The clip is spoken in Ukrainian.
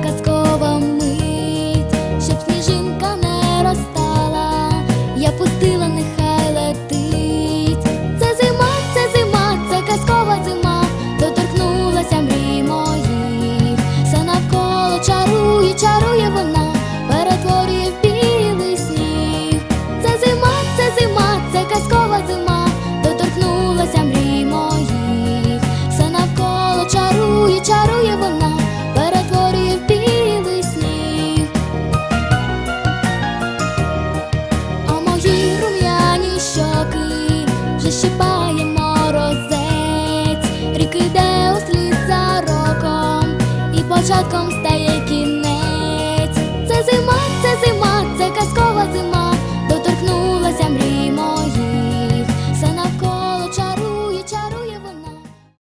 cascó. Защипає морозець, рік іде у слід за роком і початком стає кінець.